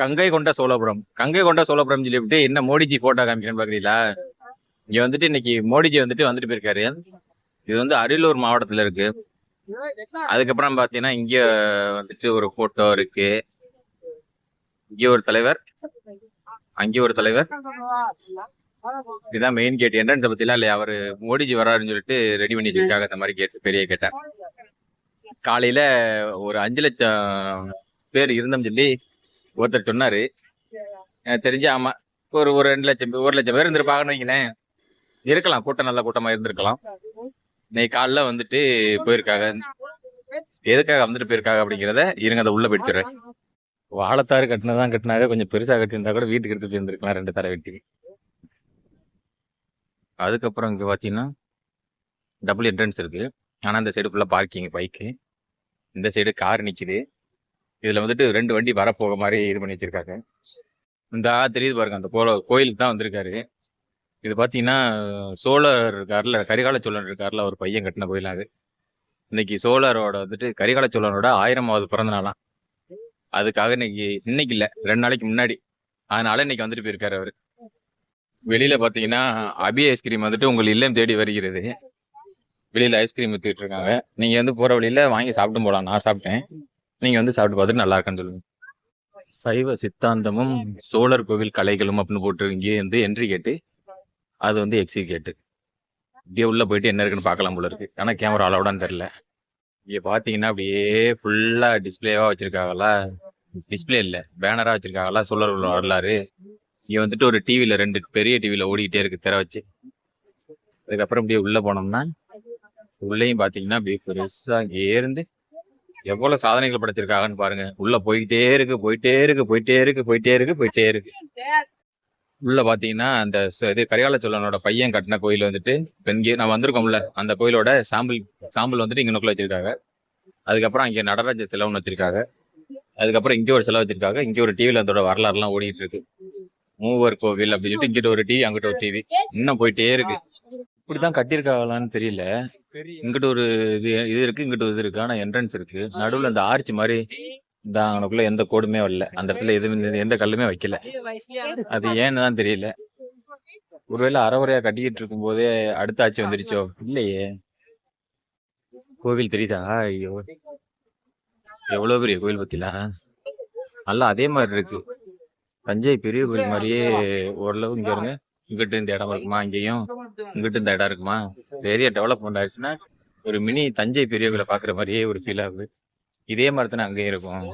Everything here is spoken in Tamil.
கங்கை கொண்ட சோழபுரம். கங்கை கொண்ட சோழபுரம் சொல்லிவிட்டு என்ன மோடிஜி போட்டோ காமிக்கிறேன் பாக்குறீங்களா? இங்க வந்துட்டு இன்னைக்கு மோடிஜி வந்துட்டு வந்துட்டு போயிருக்காரு. இது வந்து அரியலூர் மாவட்டத்துல இருக்கு. அதுக்கப்புறம் பாத்தீங்கன்னா இங்க வந்துட்டு ஒரு போட்டோ இருக்கு. இங்க ஒரு தலைவர். அங்கே ஒரு தலைவர். இதுதான் மெயின் கேட் என்ட்ரன்ஸ் பத்திலாம் இல்லையா? அவரு மோடிஜி வராருன்னு சொல்லிட்டு ரெடி பண்ணி வச்சிருக்காங்க அந்த மாதிரி கேட்டு பெரிய கேட்டேன் காலையில ஒரு அஞ்சு லட்சம் பேர் இருந்தோம் சொல்லி ஒருத்தர் சொன்னாரு. எனக்கு தெரிஞ்சு ஆமா ஒரு ஒரு ரெண்டு லட்சம் ஒரு லட்சம் பேர் இருந்திருப்பாங்கன்னு வைங்களேன். இருக்கலாம் கூட்டம் நல்ல கூட்டமா இருந்திருக்கலாம். இன்னைக்கு காலைல வந்துட்டு போயிருக்காங்க. எதுக்காக வந்துட்டு போயிருக்காங்க அப்படிங்கிறத இருங்க அதை உள்ள போயிடுச்சுறேன் வாழைத்தாறு கட்டினதான் கட்டினாங்க கொஞ்சம் பெருசா கட்டியிருந்தா கூட வீட்டுக்கு எடுத்து இருந்திருக்கலாம் ரெண்டு தர வெட்டி. அதுக்கப்புறம் இங்கே பார்த்தீங்கன்னா டபுள் என்ட்ரன்ஸ் இருக்கு. ஆனால் இந்த சைடு ஃபுல்லாக பார்க்கிங் பைக்கு இந்த சைடு கார் நிற்கிது இதில் வந்துட்டு ரெண்டு வண்டி வரப்போக மாதிரி இது பண்ணி வச்சுருக்காங்க. இந்த ஆ தெரியுது பாருங்க அந்த போல கோயிலுக்கு தான் வந்திருக்காரு. இது பார்த்தீங்கன்னா சோழர் இருக்கார்ல கரிகால சோழன் இருக்கார்ல ஒரு பையன் கட்டின கோயில் அது. இன்னைக்கு சோழரோட வந்துட்டு கரிகால சோழனோட ஆயிரமாவது பிறந்த நாளாம் அதுக்காக இன்னைக்கு இன்னைக்கு இல்லை ரெண்டு நாளைக்கு முன்னாடி. அதனால இன்னைக்கு வந்துட்டு போயிருக்காரு அவர். வெளியில பார்த்தீங்கன்னா அபி ஐஸ்கிரீம் வந்துட்டு உங்கள் இல்லம் தேடி வருகிறது. வெளியில ஐஸ்கிரீம் வித்துட்டு இருக்காங்க. நீங்க வந்து போற வழியில வாங்கி சாப்பிட்டு போலாம். நான் சாப்பிட்டேன். நீங்க வந்து சாப்பிட்டு பார்த்துட்டு நல்லா இருக்கான்னு சொல்லுங்க. சைவ சித்தாந்தமும் சோழர் கோவில் கலைகளும் அப்படின்னு போட்டு இங்கே வந்து என்ட்ரி கேட்டு அது வந்து எக்ஸி கேட்டு இப்படியே உள்ள போயிட்டு என்ன இருக்குன்னு பார்க்கலாம் போல இருக்கு. ஆனா கேமரா அலவுடான்னு தெரியல. இங்க பாத்தீங்கன்னா அப்படியே ஃபுல்லா டிஸ்பிளேவா வச்சுருக்காங்களா? டிஸ்பிளே இல்ல. பேனரா வச்சுருக்காங்களா? சோழர் வரலாறு. இங்க வந்துட்டு ஒரு டிவில ரெண்டு பெரிய டிவில ஓடிக்கிட்டே இருக்கு திற வச்சு. அதுக்கப்புறம் இப்படியே உள்ள போனோம்னா உள்ளேயும் பாத்தீங்கன்னா அப்படியே பெருசா இங்கே இருந்து எவ்வளவு சாதனைகள் படைச்சிருக்காங்கன்னு பாருங்க. உள்ள போயிட்டே இருக்கு போயிட்டே இருக்கு போயிட்டே இருக்கு போயிட்டே இருக்கு போயிட்டே இருக்கு. உள்ள பாத்தீங்கன்னா அந்த இது கரிகால சோழனோட பையன் கட்டின கோயில் வந்துட்டு பெண்கே இங்கே நான் வந்திருக்கோம்ல அந்த கோயிலோட சாம்பிள் சாம்பிள் வந்துட்டு இங்கனுக்குள்ள வச்சிருக்காங்க. அதுக்கப்புறம் இங்க நடராஜ சிலை வச்சிருக்காங்க. அதுக்கப்புறம் இங்கே ஒரு சிலை வச்சிருக்காங்க. இங்கே ஒரு டிவியில் அதோட வரலாறுலாம் ஓடிட்டு இருக்கு. மூவர் கோவில் அப்படின்னு சொல்லிட்டு இங்கிட்ட ஒரு டிவி அங்கிட்ட ஒரு டிவி இன்னும் போயிட்டே இருக்கு. இப்படிதான் கட்டியிருக்காங்களான்னு தெரியல. இங்கிட்ட ஒரு இது இது இருக்கு இங்கிட்ட ஒரு இது இருக்கு. ஆனா என்ட்ரன்ஸ் இருக்கு. நடுவுல அந்த ஆர்ச் மாதிரி இந்த அங்கனுக்குள்ள எந்த கோடுமே வரல. அந்த இடத்துல எதுவும் எந்த கல்லுமே வைக்கல. அது ஏன்னு தான் தெரியல. ஒருவேளை அறகுறையா கட்டிக்கிட்டு இருக்கும் போதே அடுத்த ஆட்சி வந்துருச்சோ? இல்லையே. கோவில் தெரியுதா? ஐயோ. எவ்வளவு பெரிய கோவில் பத்திலா? நல்லா அதே மாதிரி இருக்கு. தஞ்சை பெரிய கோயில் மாதிரியே ஓரளவு இங்க இருங்க இங்கிட்டு இந்த இடம் இருக்குமா? இங்கேயும் இங்கிட்டு இந்த இடம் இருக்குமா? சரியா டெவலப்மெண்ட் ஆயிடுச்சுன்னா ஒரு மினி தஞ்சை பெரிய கோயிலை பாக்குற மாதிரியே ஒரு ஃபீல் ஆகுது. இதே மாதிரி தானே அங்கேயும் இருக்கும்.